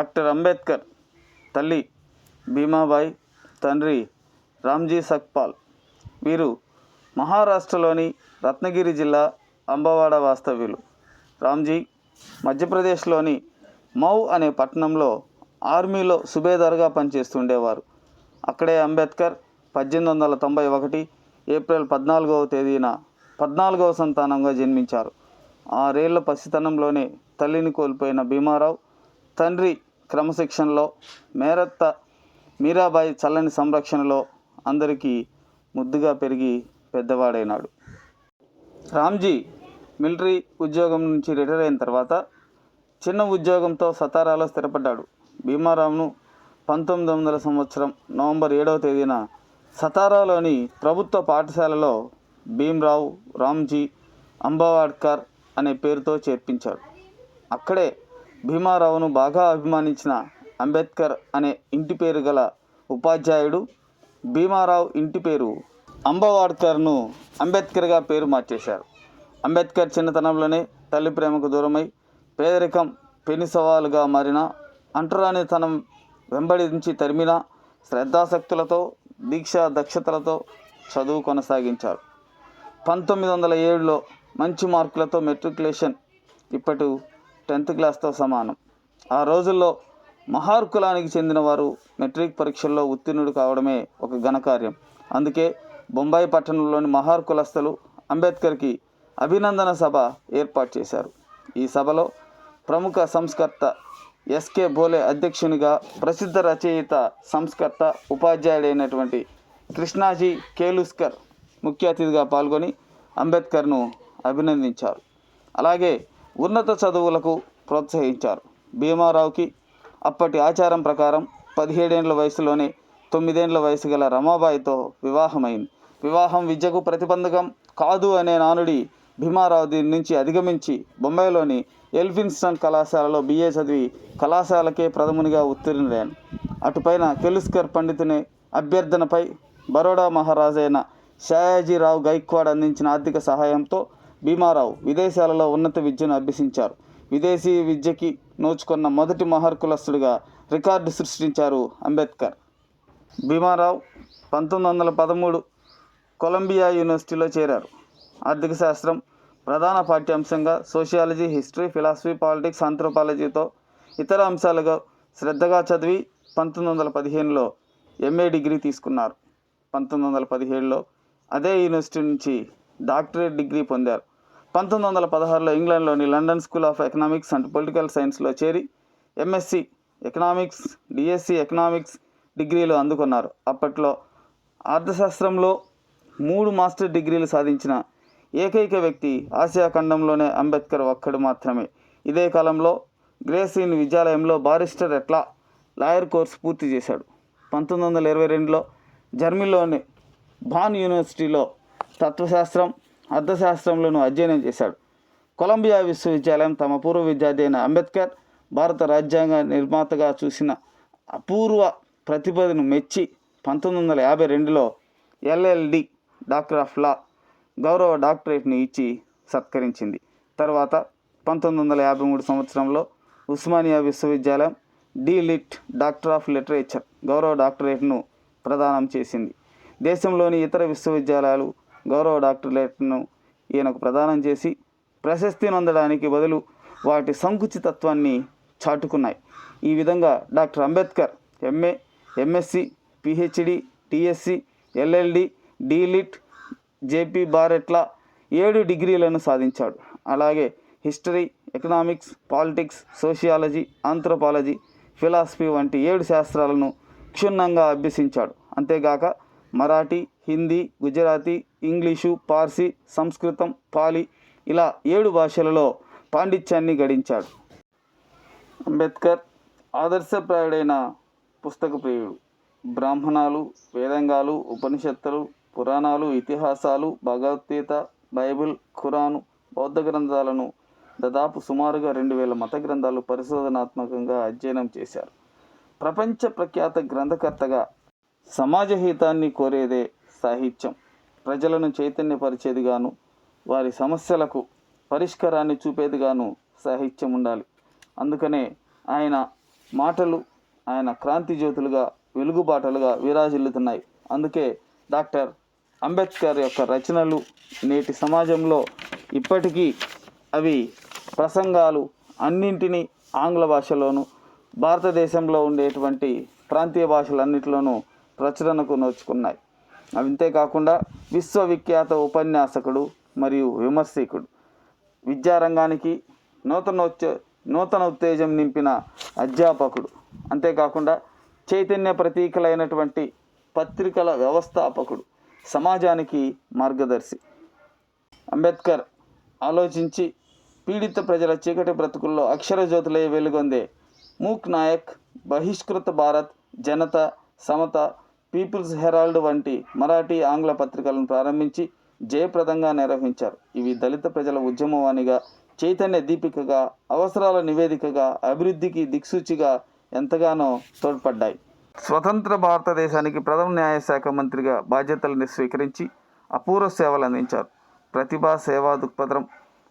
Doctor Ambedkar తల్లి భీమాబాయి తండ్రి రామ్జీ సక్పాల్. వీరు మహారాష్ట్రలోని రత్నగిరి జిల్లా అంబవాడ వాస్తవ్యులు. రామ్జీ మధ్యప్రదేశ్లోని మౌ అనే పట్టణంలో ఆర్మీలో సుబేదార్గా పనిచేస్తుండేవారు. అక్కడే అంబేద్కర్ పద్దెనిమిది వందల తొంభై ఒకటి ఏప్రిల్ పద్నాలుగవ తేదీన పద్నాలుగవ సంతానంగా జన్మించారు. ఆరేళ్ళ పసితనంలోనే తల్లిని కోల్పోయిన భీమారావు తండ్రి క్రమశిక్షణలో మేరత్త మీరాబాయి చల్లని సంరక్షణలో అందరికీ ముద్దుగా పెరిగి పెద్దవాడైనాడు. రామ్జీ మిలిటరీ ఉద్యోగం నుంచి రిటైర్ అయిన తర్వాత చిన్న ఉద్యోగంతో సతారాలో స్థిరపడ్డాడు. భీమారావును పంతొమ్మిది వందల సంవత్సరం నవంబర్ ఏడవ తేదీన సతారాలోని ప్రభుత్వ పాఠశాలలో భీమ్రావు రామ్జీ అంబవాడ్కర్ అనే పేరుతో చేర్పించాడు. అక్కడే భీమారావును బాగా అభిమానించిన అంబేద్కర్ అనే ఇంటి పేరు గల ఉపాధ్యాయుడు భీమారావు ఇంటి పేరు అంబవాడ్కర్ను అంబేద్కర్గా పేరు మార్చేశారు. అంబేద్కర్ చిన్నతనంలోనే తల్లి ప్రేమకు దూరమై పేదరికం పెను సవాలుగా మారిన అంటరానితనం వెంబడించి తరిమిన శ్రద్ధాశక్తులతో దీక్షా దక్షతలతో చదువు కొనసాగించారు. పంతొమ్మిది వందల ఏడులో మంచి మార్కులతో మెట్రికులేషన్ ఇప్పటి టెన్త్ క్లాస్తో సమానం. ఆ రోజుల్లో మహార్ కులానికి చెందిన వారు మెట్రిక్ పరీక్షల్లో ఉత్తీర్ణుడు కావడమే ఒక ఘనకార్యం. అందుకే బొంబాయి పట్టణంలోని మహార్ కులస్తులు అంబేద్కర్కి అభినందన సభ ఏర్పాటు చేశారు. ఈ సభలో ప్రముఖ సంస్కర్త ఎస్కే బోలే అధ్యక్షునిగా ప్రసిద్ధ రచయిత సంస్కర్త ఉపాధ్యాయుడైనటువంటి కృష్ణాజీ కేలుస్కర్ ముఖ్య అతిథిగా పాల్గొని అంబేద్కర్ను అభినందించారు. అలాగే ఉన్నత చదువులకు ప్రోత్సహించారు. భీమారావుకి అప్పటి ఆచారం ప్రకారం పదిహేడేండ్ల వయసులోనే తొమ్మిదేండ్ల వయసు గల రమాబాయితో వివాహమైంది. వివాహం విద్యకు ప్రతిబంధకం కాదు అనే నానుడి భీమారావు దీని నుంచి అధిగమించి బొంబాయిలోని ఎల్ఫిన్స్టన్ కళాశాలలో బిఏ చదివి కళాశాలకే ప్రథమునిగా ఉత్తీర్ణుడైన అటుపైన కెలుస్కర్ పండితుని అభ్యర్థనపై బరోడా మహారాజైన షాయాజీరావు గైక్వాడ్ అందించిన ఆర్థిక సహాయంతో భీమారావు విదేశాలలో ఉన్నత విద్యను అభ్యసించారు. విదేశీ విద్యకి నోచుకున్న మొదటి మహర్కులస్తుడిగా రికార్డు సృష్టించారు అంబేద్కర్. భీమారావు పంతొమ్మిది వందల పదమూడు కొలంబియా యూనివర్సిటీలో చేరారు. ఆర్థిక శాస్త్రం ప్రధాన పాఠ్యాంశంగా సోషియాలజీ హిస్టరీ ఫిలాసఫీ పాలిటిక్స్ ఆంథ్రోపాలజీతో ఇతర అంశాలుగా శ్రద్ధగా చదివి పంతొమ్మిది వందల పదిహేనులో ఎంఏ డిగ్రీ తీసుకున్నారు. పంతొమ్మిది వందల పదిహేడులో అదే యూనివర్సిటీ నుంచి డాక్టరేట్ డిగ్రీ పొందారు. పంతొమ్మిది వందల పదహారులో ఇంగ్లాండ్లోని London school of economics and political సైన్స్లో చేరి ఎంఎస్సి ఎకనామిక్స్ డిఎస్సి ఎకనామిక్స్ డిగ్రీలు అందుకున్నారు. అప్పట్లో అర్థశాస్త్రంలో మూడు మాస్టర్ డిగ్రీలు సాధించిన ఏకైక వ్యక్తి ఆసియా ఖండంలోనే అంబేద్కర్ ఒక్కడు మాత్రమే. ఇదే కాలంలో Gray's Inn విద్యాలయంలో barrister at law lawyer course పూర్తి చేశాడు. పంతొమ్మిది వందల ఇరవై రెండులో జర్మనీలోని బాన్ యూనివర్సిటీలో తత్వశాస్త్రం అర్థశాస్త్రంలోనూ అధ్యయనం చేశాడు. కొలంబియా విశ్వవిద్యాలయం తమ పూర్వ విద్యార్థి అయిన అంబేద్కర్ భారత రాజ్యాంగ నిర్మాతగా చూసిన అపూర్వ ప్రతిభను మెచ్చి పంతొమ్మిది వందల యాభై రెండులో ఎల్ఎల్డి డాక్టర్ ఆఫ్ లా గౌరవ డాక్టరేట్ని ఇచ్చి సత్కరించింది. తర్వాత పంతొమ్మిది వందల యాభై మూడు సంవత్సరంలో ఉస్మానియా విశ్వవిద్యాలయం D Litt doctor of literature గౌరవ డాక్టరేట్ను ప్రదానం చేసింది. దేశంలోని ఇతర విశ్వవిద్యాలయాలు గౌరవ డాక్టరేట్ను ఈయనకు ప్రదానం చేసి ప్రశస్తి నొందడానికి బదులు వాటి సంకుచితత్వాన్ని చాటుకున్నాయి. ఈ విధంగా doctor Ambedkar MA MSc PhD DSc LLD DLitt JP బారెట్ల ఏడు డిగ్రీలను సాధించాడు. అలాగే history economics politics sociology anthropology philosophy వంటి ఏడు శాస్త్రాలను క్షుణ్ణంగా అభ్యసించాడు. అంతేగాక మరాఠీ హిందీ గుజరాతీ ఇంగ్లీషు పార్సీ సంస్కృతం పాలి ఇలా ఏడు భాషలలో పాండిత్యాన్ని గడించాడు. అంబేద్కర్ ఆదర్శప్రాయుడైన పుస్తక ప్రియుడు. బ్రాహ్మణాలు వేదంగాలు ఉపనిషత్తులు పురాణాలు ఇతిహాసాలు భగవద్గీత బైబిల్ ఖురాను బౌద్ధ గ్రంథాలను దాదాపు సుమారుగా రెండు వేల మత గ్రంథాలు పరిశోధనాత్మకంగా అధ్యయనం చేశారు. ప్రపంచ ప్రఖ్యాత గ్రంథకర్తగా సమాజ హితాన్ని కోరేదే సాహిత్యం. ప్రజలను చైతన్యపరిచేదిగాను వారి సమస్యలకు పరిష్కారాన్ని చూపేదిగాను సాహిత్యం ఉండాలి. అందుకనే ఆయన మాటలు ఆయన క్రాంతి జ్యోతులుగా వెలుగుబాటలుగా విరాజిల్లుతున్నాయి. అందుకే డాక్టర్ అంబేద్కర్ యొక్క రచనలు నేటి సమాజంలో ఇప్పటికీ అవి ప్రసంగాలు అన్నింటినీ ఆంగ్ల భాషలోను భారతదేశంలో ఉండేటువంటి ప్రాంతీయ భాషలన్నిటిలోనూ ప్రచురణకు నోచుకున్నాయి. అంతేకాకుండా విశ్వవిఖ్యాత ఉపన్యాసకుడు మరియు విమర్శకుడు. విద్యారంగానికి నూతనోచ్చ నూతన ఉత్తేజం నింపిన అధ్యాపకుడు. అంతేకాకుండా చైతన్య ప్రతీకలైనటువంటి పత్రికల వ్యవస్థాపకుడు. సమాజానికి మార్గదర్శి. అంబేద్కర్ ఆలోచించి పీడిత ప్రజల చీకటి బ్రతుకుల్లో అక్షర వెలుగొందే Mook Nayak Bahishkrut Bharat Janata Samata people's herald వంటి మరాఠీ ఆంగ్ల పత్రికలను ప్రారంభించి జయప్రదంగా నిర్వహించారు. ఇవి దళిత ప్రజల ఉద్యమవాణిగా చైతన్య దీపికగా అవసరాల నివేదికగా అభివృద్ధికి దిక్సూచిగా ఎంతగానో తోడ్పడ్డాయి. స్వతంత్ర భారతదేశానికి ప్రథమ న్యాయశాఖ మంత్రిగా బాధ్యతలను స్వీకరించి అపూర్వ సేవలు అందించారు. ప్రతిభా సేవా దృక్పథం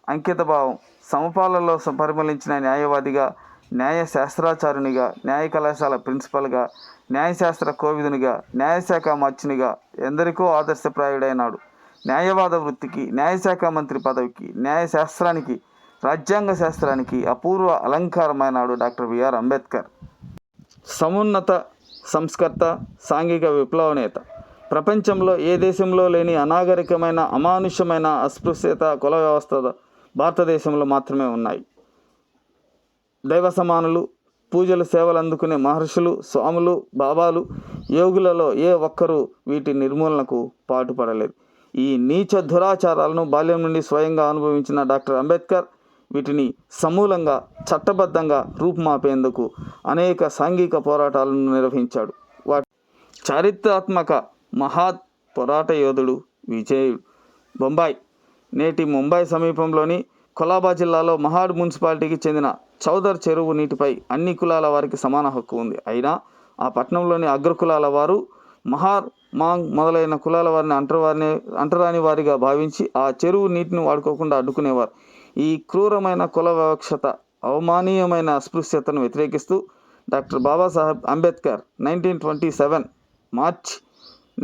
అంకితభావం సమపాలలో పరిమళించిన న్యాయవాదిగా న్యాయ శాస్త్రాచారునిగా న్యాయ కళాశాల ప్రిన్సిపల్గా న్యాయశాస్త్ర కోవిదునిగా న్యాయశాఖ మార్చినిగా ఎందరికో ఆదర్శప్రాయుడైనాడు. న్యాయవాద వృత్తికి న్యాయశాఖ మంత్రి పదవికి న్యాయశాస్త్రానికి రాజ్యాంగ శాస్త్రానికి అపూర్వ అలంకారమైనాడు డాక్టర్ బిఆర్ అంబేద్కర్. సమున్నత సంస్కర్త సాంఘిక విప్లవ నేత ప్రపంచంలో ఏ దేశంలో లేని అనాగరికమైన అమానుషమైన అస్పృశ్యత కుల వ్యవస్థ భారతదేశంలో మాత్రమే ఉన్నాయి. దైవ సమానులు పూజలు సేవలు అందుకునే మహర్షులు స్వాములు బాబాలు యోగులలో ఏ ఒక్కరూ వీటి నిర్మూలనకు పాటుపడలేదు. ఈ నీచ దురాచారాలను బాల్యం నుండి స్వయంగా అనుభవించిన డాక్టర్ అంబేద్కర్ వీటిని సమూలంగా చట్టబద్ధంగా రూపుమాపేందుకు అనేక సాంఘిక పోరాటాలను నిర్వహించాడు. వాటి చారిత్రాత్మక మహాత్ పోరాట యోధుడు విజయుడు. బొంబాయి నేటి ముంబై సమీపంలోని కొలాబా జిల్లాలో మహాడ్ మున్సిపాలిటీకి చెందిన చౌదర్ చెరువు నీటిపై అన్ని కులాల వారికి సమాన హక్కు ఉంది. అయినా ఆ పట్టణంలోని అగ్రకులాల వారు మహార్ మాంగ్ మొదలైన కులాల వారిని అంటరాని అంటరాని వారిగా భావించి ఆ చెరువు నీటిని వాడుకోకుండా అడ్డుకునేవారు. ఈ క్రూరమైన కుల వివక్షత అవమానీయమైన అస్పృశ్యతను వ్యతిరేకిస్తూ doctor Babasaheb Ambedkar nineteen twenty seven March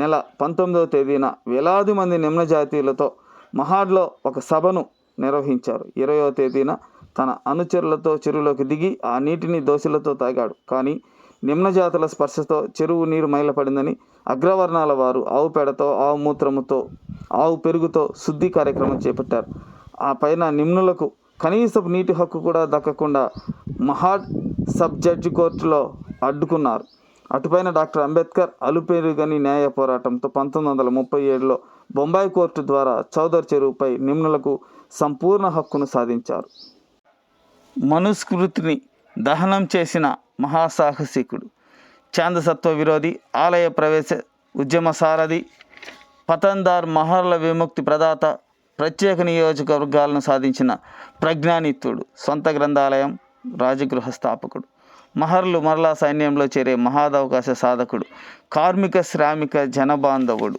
నెల పంతొమ్మిదవ తేదీన వేలాది మంది నిమ్న జాతీయులతో మహాడ్లో ఒక సభను నిర్వహించారు. ఇరవయో తేదీన తన అనుచరులతో చెరువులోకి దిగి ఆ నీటిని దోశలతో తాగాడు. కానీ నిమ్న జాతుల స్పర్శతో చెరువు నీరు మైలపడిందని అగ్రవర్ణాల వారు ఆవు పేడతో ఆవు మూత్రముతో ఆవు పెరుగుతో శుద్ధి కార్యక్రమం చేపట్టారు. ఆ పైన నిమ్నులకు కనీసపు నీటి హక్కు కూడా దక్కకుండా మహాడ్ సబ్ జడ్జి కోర్టులో అడ్డుకున్నారు. అటుపైన డాక్టర్ అంబేద్కర్ అలుపెరుగని న్యాయ పోరాటంతో పంతొమ్మిది వందల ముప్పై ఏడులో బొంబాయి కోర్టు ద్వారా చౌదరి చెరువుపై నిమ్నులకు సంపూర్ణ హక్కును సాధించారు. మనుస్మృతిని దహనం చేసిన మహాసాహసికుడు చాందసత్వ విరోధి ఆలయ ప్రవేశ ఉద్యమ సారథి పతందార్ మహర్ల విముక్తి ప్రదాత ప్రత్యేక నియోజకవర్గాలను సాధించిన ప్రజ్ఞానిత్తుడు సొంత గ్రంథాలయం రాజగృహ స్థాపకుడు మహర్లు మరలా సైన్యంలో చేరే మహాదవకాశ సాధకుడు కార్మిక శ్రామిక జనబాంధవుడు.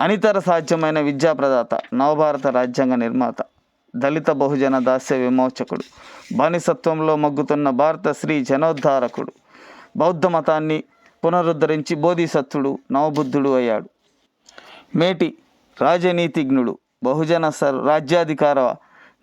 అనితర సాధ్యమైన విద్యా ప్రదాత నవభారత రాజ్యాంగ నిర్మాత దళిత బహుజన దాస్య విమోచకుడు బానిసత్వంలో మగ్గుతున్న భారత శ్రీ జనోద్ధారకుడు బౌద్ధ మతాన్ని పునరుద్ధరించి బోధిసత్వుడు నవబుద్ధుడు అయ్యాడు. మేటి రాజనీతిజ్ఞుడు బహుజన సర్ రాజ్యాధికార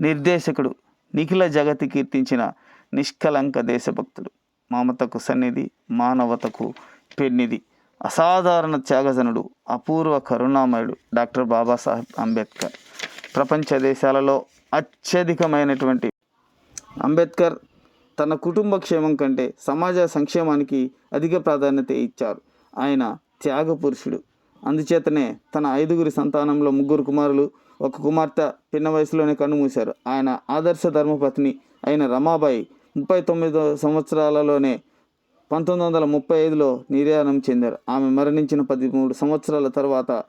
నిర్దేశకుడు నిఖిల జగతి కీర్తించిన నిష్కలంక దేశభక్తుడు. మమతకు సన్నిధి మానవతకు పెన్నిది అసాధారణ త్యాగజనుడు అపూర్వ కరుణామయుడు డాక్టర్ బాబాసాహెబ్ అంబేద్కర్. ప్రపంచ దేశాలలో అత్యధికమైనటువంటి అంబేద్కర్ తన కుటుంబ క్షేమం కంటే సమాజ సంక్షేమానికి అధిక ప్రాధాన్యత ఇచ్చారు. ఆయన త్యాగ పురుషుడు అందుచేతనే తన ఐదుగురి సంతానంలో ముగ్గురు కుమారులు ఒక కుమార్తె పిన్న వయసులోనే కన్నుమూశారు ఆయన ఆదర్శ ధర్మపత్ని అయిన రమాబాయి ముప్పై తొమ్మిదో సంవత్సరాలలోనే పంతొమ్మిది వందల ముప్పై ఐదులో నిర్యాణం చెందారు. ఆమె మరణించిన పదమూడు సంవత్సరాల తర్వాత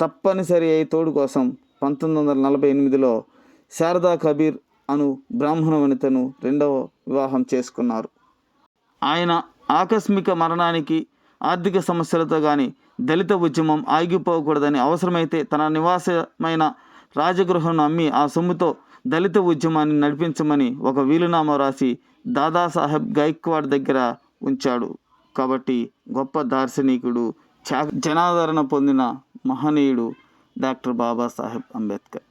తప్పనిసరి అయి తోడు కోసం పంతొమ్మిది వందల నలభై ఎనిమిదిలో శారదా కబీర్ అను బ్రాహ్మణ వనితను రెండవ వివాహం చేసుకున్నారు. ఆయన ఆకస్మిక మరణానికి ఆర్థిక సమస్యలతో కానీ దళిత ఉద్యమం ఆగిపోకూడదని అవసరమైతే తన నివాసమైన రాజగృహను అమ్మి ఆ సొమ్ముతో దళిత ఉద్యమాన్ని నడిపించమని ఒక వీలునామా రాసి దాదాసాహెబ్ గైక్వాడ్ దగ్గర ఉంచాడు. కాబట్టి గొప్ప దార్శనికుడు చా జనాదరణ పొందిన మహనీయుడు డాక్టర్ బాబాసాహెబ్ అంబేద్కర్.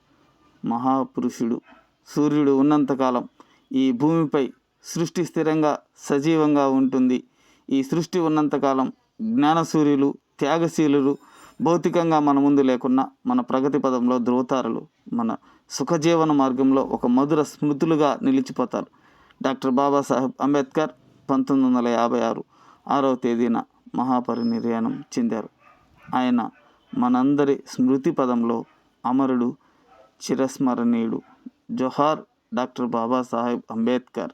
మహాపురుషుడు సూర్యుడు ఉన్నంతకాలం ఈ భూమిపై సృష్టి స్థిరంగా సజీవంగా ఉంటుంది. ఈ సృష్టి ఉన్నంతకాలం జ్ఞానసూర్యులు త్యాగశీలులు భౌతికంగా మన ముందు లేకున్నా మన ప్రగతి పదంలో ధృవతారులు మన సుఖజీవన మార్గంలో ఒక మధుర స్మృతులుగా నిలిచిపోతారు. డాక్టర్ బాబాసాహెబ్ అంబేద్కర్ పంతొమ్మిది వందల యాభై ఆరు ఆరవ తేదీన మహాపరినిర్యాణం చెందారు. ఆయన మనందరి స్మృతి పదంలో అమరుడు చిరస్మరణీయుడు జోహార్ డాక్టర్ బాబాసాహెబ్ అంబేద్కర్